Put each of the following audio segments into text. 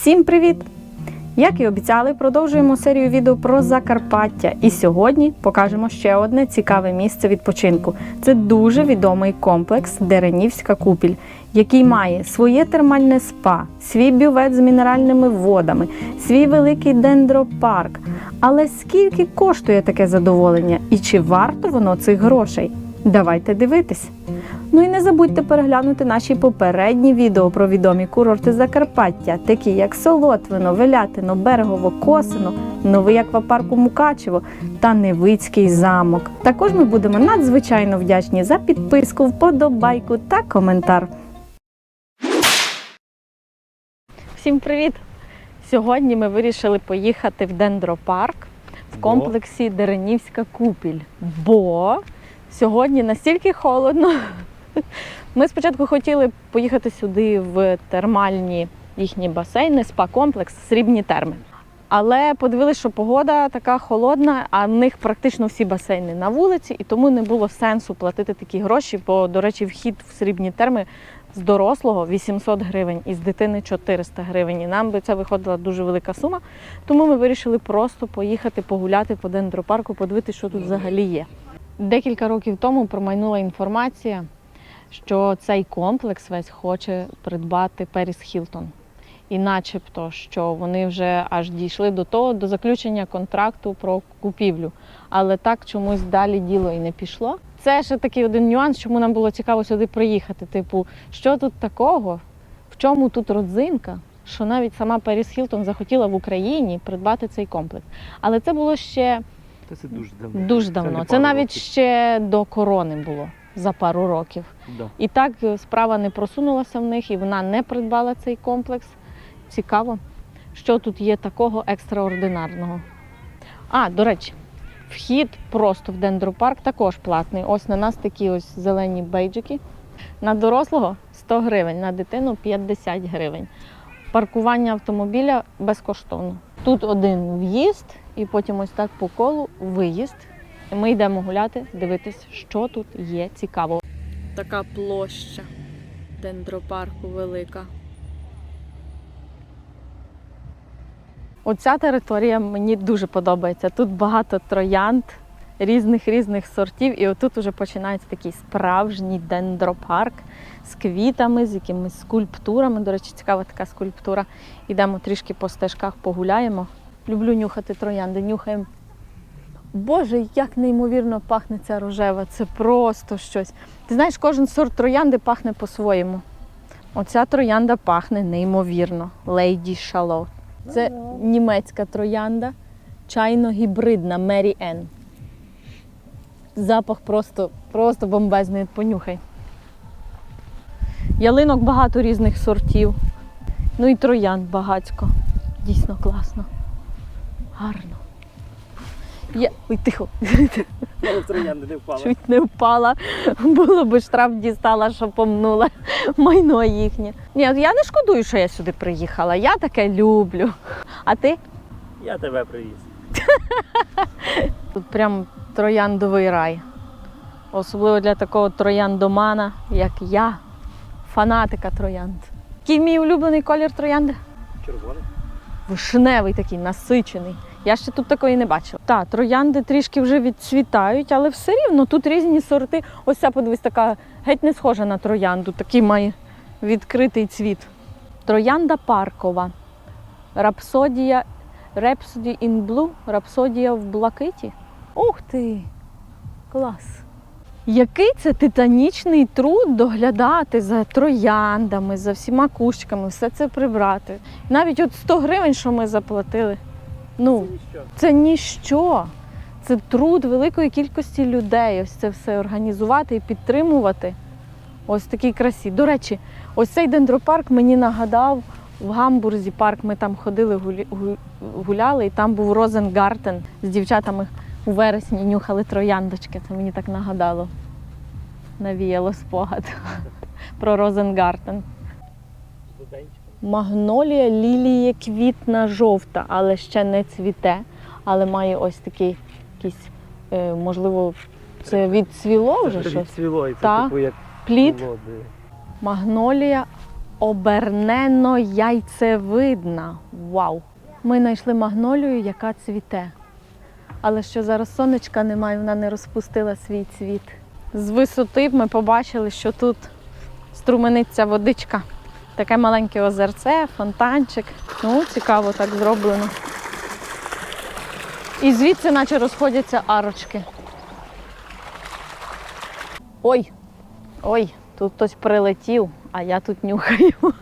Всім привіт! Як і обіцяли, продовжуємо серію відео про Закарпаття. І сьогодні покажемо ще одне цікаве місце відпочинку. Це дуже відомий комплекс Деренівська купіль, який має своє термальне спа, свій бювет з мінеральними водами, свій великий дендропарк. Але скільки коштує таке задоволення і чи варто воно цих грошей? Давайте дивитись. Ну і не забудьте переглянути наші попередні відео про відомі курорти Закарпаття, такі як Солотвино, Велятино, Берегово, Косино, новий аквапарк у Мукачево та Невицький замок. Також ми будемо надзвичайно вдячні за підписку, вподобайку та коментар. Всім привіт! Сьогодні ми вирішили поїхати в дендропарк в комплексі Деренівська купіль. Бо сьогодні настільки холодно. Ми спочатку хотіли поїхати сюди в термальні їхні басейни, спа-комплекс, срібні терми. Але подивилися, що погода така холодна, а в них практично всі басейни на вулиці, і тому не було сенсу платити такі гроші. Бо, до речі, вхід в срібні терми з дорослого 800 гривень і з дитини 400 гривень. І нам би це виходила дуже велика сума. Тому ми вирішили просто поїхати погуляти по дендропарку, подивитися, що тут взагалі є. Декілька років тому промайнула інформація, що цей комплекс весь хоче придбати Періс Хілтон. І начебто, що вони вже аж дійшли до того, до заключення контракту про купівлю. Але так чомусь далі діло і не пішло. Це ще такий один нюанс, чому нам було цікаво сюди приїхати. Типу, що тут такого, в чому тут родзинка, що навіть сама Періс Хілтон захотіла в Україні придбати цей комплекс. Але це було ще Та це дуже давно. Дуже давно. не Це, навіть ще до корони було за пару років. Да. І так е, справа не просунулася в них, і вона не придбала цей комплекс. Цікаво, що тут є такого екстраординарного. А, до речі, вхід просто в дендропарк також платний. Ось на нас такі ось зелені бейджики. На дорослого 100 гривень, на дитину 50 гривень. Паркування автомобіля безкоштовно. Тут один в'їзд, і потім ось так по колу виїзд. Ми йдемо гуляти, дивитись, що тут є цікавого. Така площа дендропарку велика. Оця територія мені дуже подобається. Тут багато троянд різних різних сортів, і отут вже починається такий справжній дендропарк з квітами, з якимись скульптурами. До речі, цікава така скульптура. Йдемо трішки по стежках, погуляємо. Люблю нюхати троянди, нюхаємо. Боже, як неймовірно пахне ця рожева. Це просто щось. Ти знаєш, кожен сорт троянди пахне по-своєму. Оця троянда пахне неймовірно. Лейді Шалот. Це німецька троянда, чайно-гібридна Мері Енн. Запах просто, просто бомбезний, понюхай. Ялинок багато різних сортів. Ну і троянд багатько. Дійсно класно. Гарно. Я... Ой, тихо. Троянди не впала. Чуть не впала. Було би штраф дістала, що помнула майно їхнє. Ні, я не шкодую, що я сюди приїхала. Я таке люблю. А ти? Я тебе привіз. Тут прям трояндовий рай. Особливо для такого трояндомана, як я, фанатика троянд. Який мій улюблений колір троянди? Червоний. Вишневий такий, насичений. Я ще тут такої не бачила. Так, троянди трішки вже відцвітають, але все рівно тут різні сорти. Ось ця, подивись, така геть не схожа на троянду, такий має відкритий цвіт. Троянда паркова. Рапсодія Rhapsody in Blue, Рапсодія в блакиті. Ух ти! Клас! Який це титанічний труд доглядати за трояндами, за всіма кущиками, все це прибрати. Навіть от 100 гривень, що ми заплатили. Ну, Це це ніщо. Це труд великої кількості людей. Ось це все організувати і підтримувати. Ось такій красі. До речі, ось цей дендропарк мені нагадав в Гамбурзі парк. Ми там ходили, гуляли, і там був Розенгартен з дівчатами у вересні нюхали трояндочки. Це мені так нагадало. Навіяло спогад про Розенгартен. Магнолія ліліє квітна жовта, але ще не цвіте, але має ось такий якийсь, е, можливо, це відцвіло вже щось. відцвіло, і це Та. типу як Плід, магнолія обернено яйцевидна. Вау! Ми знайшли магнолію, яка цвіте. Але що зараз сонечка немає, вона не розпустила свій цвіт. З висоти ми побачили, що тут струмениться водичка. Таке маленьке озерце, фонтанчик. Ну, цікаво так зроблено. І звідси наче розходяться арочки. Ой, ой, тут хтось прилетів, а я тут нюхаю.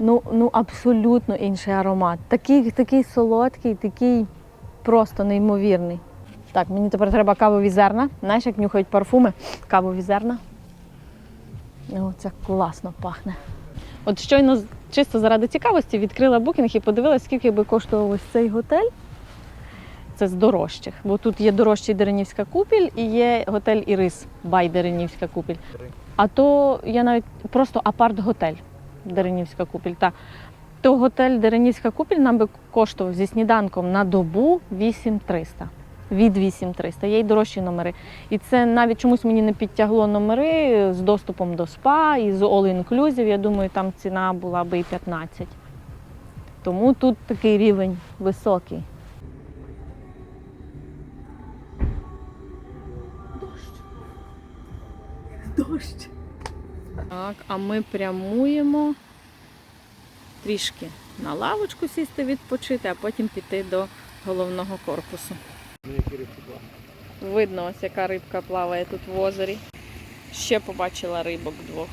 Ну, ну абсолютно інший аромат. Такий, такий солодкий, такий просто неймовірний. Так, мені тепер треба кавові зерна. Знаєш, як нюхають парфуми? Кавові зерна. О, це класно пахне. От щойно чисто заради цікавості відкрила букінг і подивилася, скільки би коштував ось цей готель. Це з дорожчих. Бо тут є дорожчий Деренівська купіль і є готель Ірис Бай Деренівська купіль. А то я навіть просто апарт-готель Деренівська купіль. Та. То готель Деренівська купіль нам би коштував зі сніданком на добу 8300. Від 8300. Є й дорожчі номери. І це навіть чомусь мені не підтягло номери з доступом до спа і з all inclusive. Я думаю, там ціна була би і 15. Тому тут такий рівень високий. Дощ. Дощ. Так, а ми прямуємо трішки на лавочку сісти відпочити, а потім піти до головного корпусу. Видно, ось яка рибка плаває тут в озері. Ще побачила рибок двох.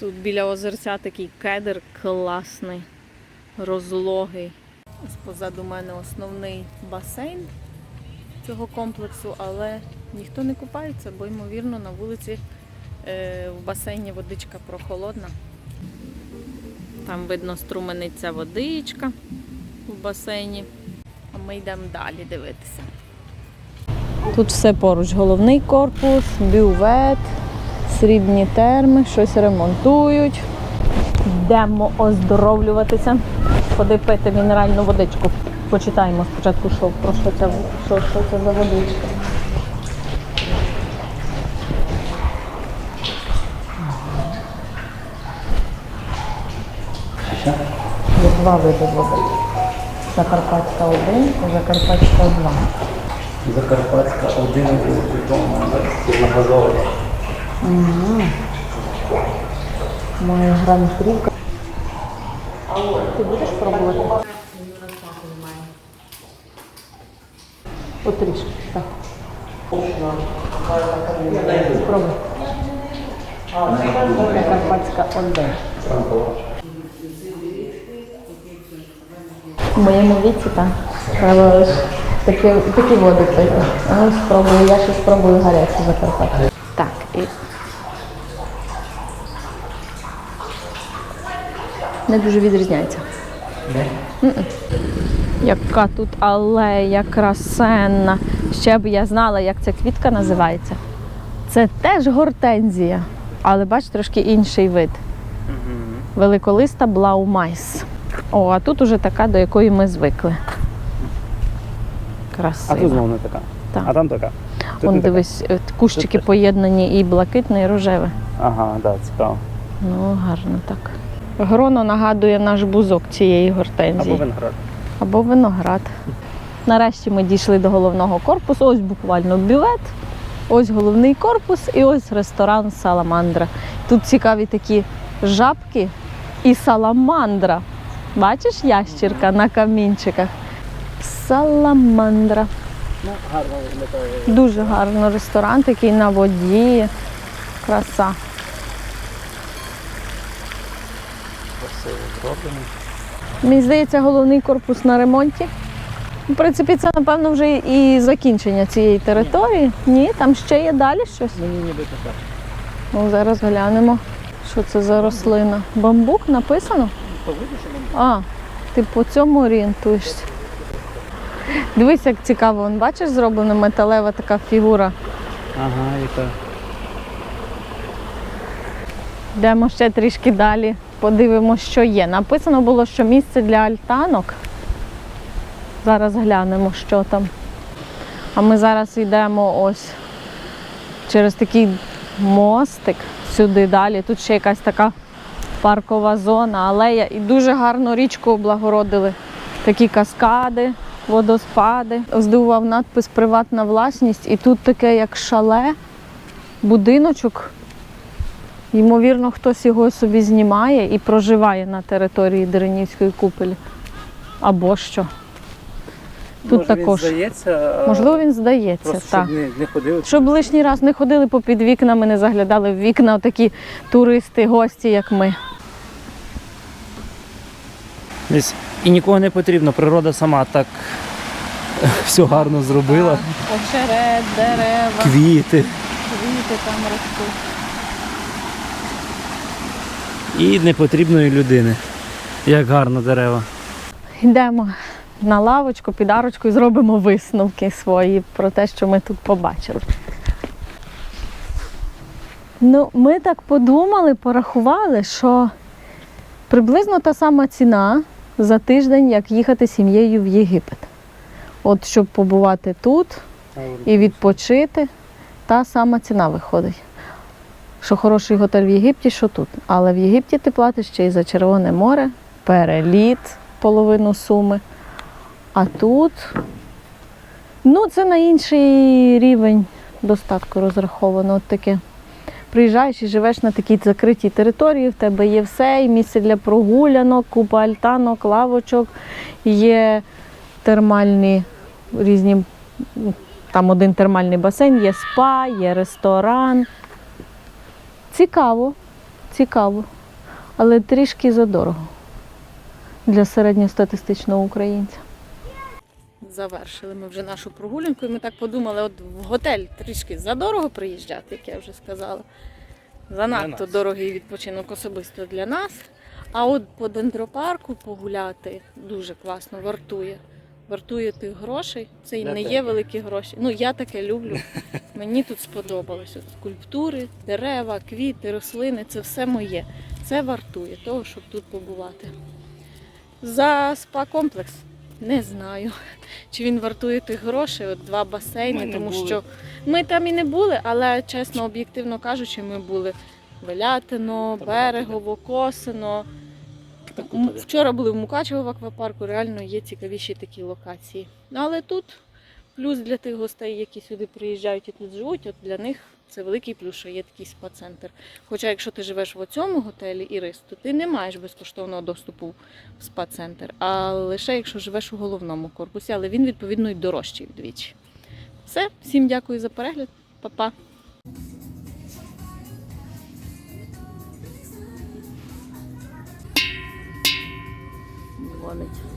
Тут біля озерця такий кедр класний, розлогий. Ось позаду мене основний басейн цього комплексу, але ніхто не купається, бо ймовірно на вулиці в басейні водичка прохолодна. Там видно струмениться водичка в басейні. А ми йдемо далі дивитися. Тут все поруч. Головний корпус, бювет, срібні терми, щось ремонтують. Йдемо оздоровлюватися. Ходи пити мінеральну водичку. Почитаємо спочатку, що, про що це, що, що це за водичка. Два види води. Закарпатська 1 і Закарпатська 2. Закарпатська один відома на газові. Моя гран-прі. Ти будеш пробувати? Потрішки, так. Спробуй. Закарпатська 1. В моєму віці так. Такі, такі води пити. Ну, спробую, я ще спробую гарячу Закарпаття. Так, і не дуже відрізняється. М-м. Яка тут алея красенна. Ще б я знала, як ця квітка називається. Це теж гортензія, але бач, трошки інший вид. Великолиста Блаумайс. О, а тут уже така, до якої ми звикли. А тут знову не така. Так. А там така. Тут Вон не така. дивись, е, кущики Тут теж. поєднані і блакитне, і рожеве. Ага, так, да, цікаво. Ну, гарно так. Гроно нагадує наш бузок цієї гортензії. Або виноград. Або виноград. Нарешті ми дійшли до головного корпусу. Ось буквально бювет, ось головний корпус і ось ресторан Саламандра. Тут цікаві такі жабки і саламандра. Бачиш ящірка на камінчиках? Саламандра. Ну, гарно виглядає. Дуже гарно. Ресторан такий на воді. Краса. Красиво зроблений. Мені здається, головний корпус на ремонті. В принципі, це, напевно, вже і закінчення цієї території. Ні, там ще є далі щось. Мені ніби така. Ну, зараз глянемо, що це за рослина. Бамбук написано? А, ти по цьому орієнтуєшся. Дивись, як цікаво, Вон, бачиш, зроблена металева така фігура. Ага, яка. Йдемо ще трішки далі, подивимося, що є. Написано було, що місце для альтанок. Зараз глянемо, що там. А ми зараз йдемо ось через такий мостик сюди далі. Тут ще якась така паркова зона, алея. І дуже гарно річку облагородили. Такі каскади, водоспади. Здивував надпис Приватна власність. І тут таке, як шале, будиночок. Ймовірно, хтось його собі знімає і проживає на території Деренівської купелі. Або що. Тут Може, також. Він здається, Можливо, він здається. просто так. щоб не, не ходили. Щоб лишній раз не ходили по під вікнами, не заглядали в вікна такі туристи, гості, як ми. Десь і нікого не потрібно, природа сама так все гарно зробила. Очерет, дерева, Квіти. квіти там ростуть. І непотрібної людини. Як гарно дерева. Йдемо на лавочку, під арочку і зробимо висновки свої про те, що ми тут побачили. Ну, ми так подумали, порахували, що приблизно та сама ціна за тиждень, як їхати сім'єю в Єгипет. От щоб побувати тут і відпочити, та сама ціна виходить. Що хороший готель в Єгипті, що тут. Але в Єгипті ти платиш ще й за Червоне море, переліт половину суми. А тут ну, це на інший рівень достатку розраховано. От таке. Приїжджаєш і живеш на такій закритій території, в тебе є все, і місце для прогулянок, купа альтанок, лавочок, є термальні різні, там один термальний басейн, є спа, є ресторан. Цікаво, цікаво, але трішки задорого для середньостатистичного українця. Завершили ми вже нашу прогулянку, і ми так подумали, от в готель трішки задорого приїжджати, як я вже сказала. Занадто дорогий відпочинок особисто для нас. А от по дендропарку погуляти дуже класно, вартує. Вартує тих грошей. Це і не є великі гроші. Ну, я таке люблю. Мені тут сподобалось. От скульптури, дерева, квіти, рослини це все моє. Це вартує того, щоб тут побувати. За спа-комплекс не знаю, чи він вартує тих грошей. От два басейни, Ми тому що ми там і не були, але чесно, об'єктивно кажучи, ми були Велятино, Берегово, Косино. Вчора були в Мукачево в аквапарку, реально є цікавіші такі локації. Ну, Але тут плюс для тих гостей, які сюди приїжджають і тут живуть, от для них це великий плюс, що є такий спа-центр. Хоча якщо ти живеш в цьому готелі Ірис, то ти не маєш безкоштовного доступу в спа-центр, а лише якщо живеш у головному корпусі, але він відповідно й дорожчий вдвічі. Все, всім дякую за перегляд, Па-па. Дзвонить.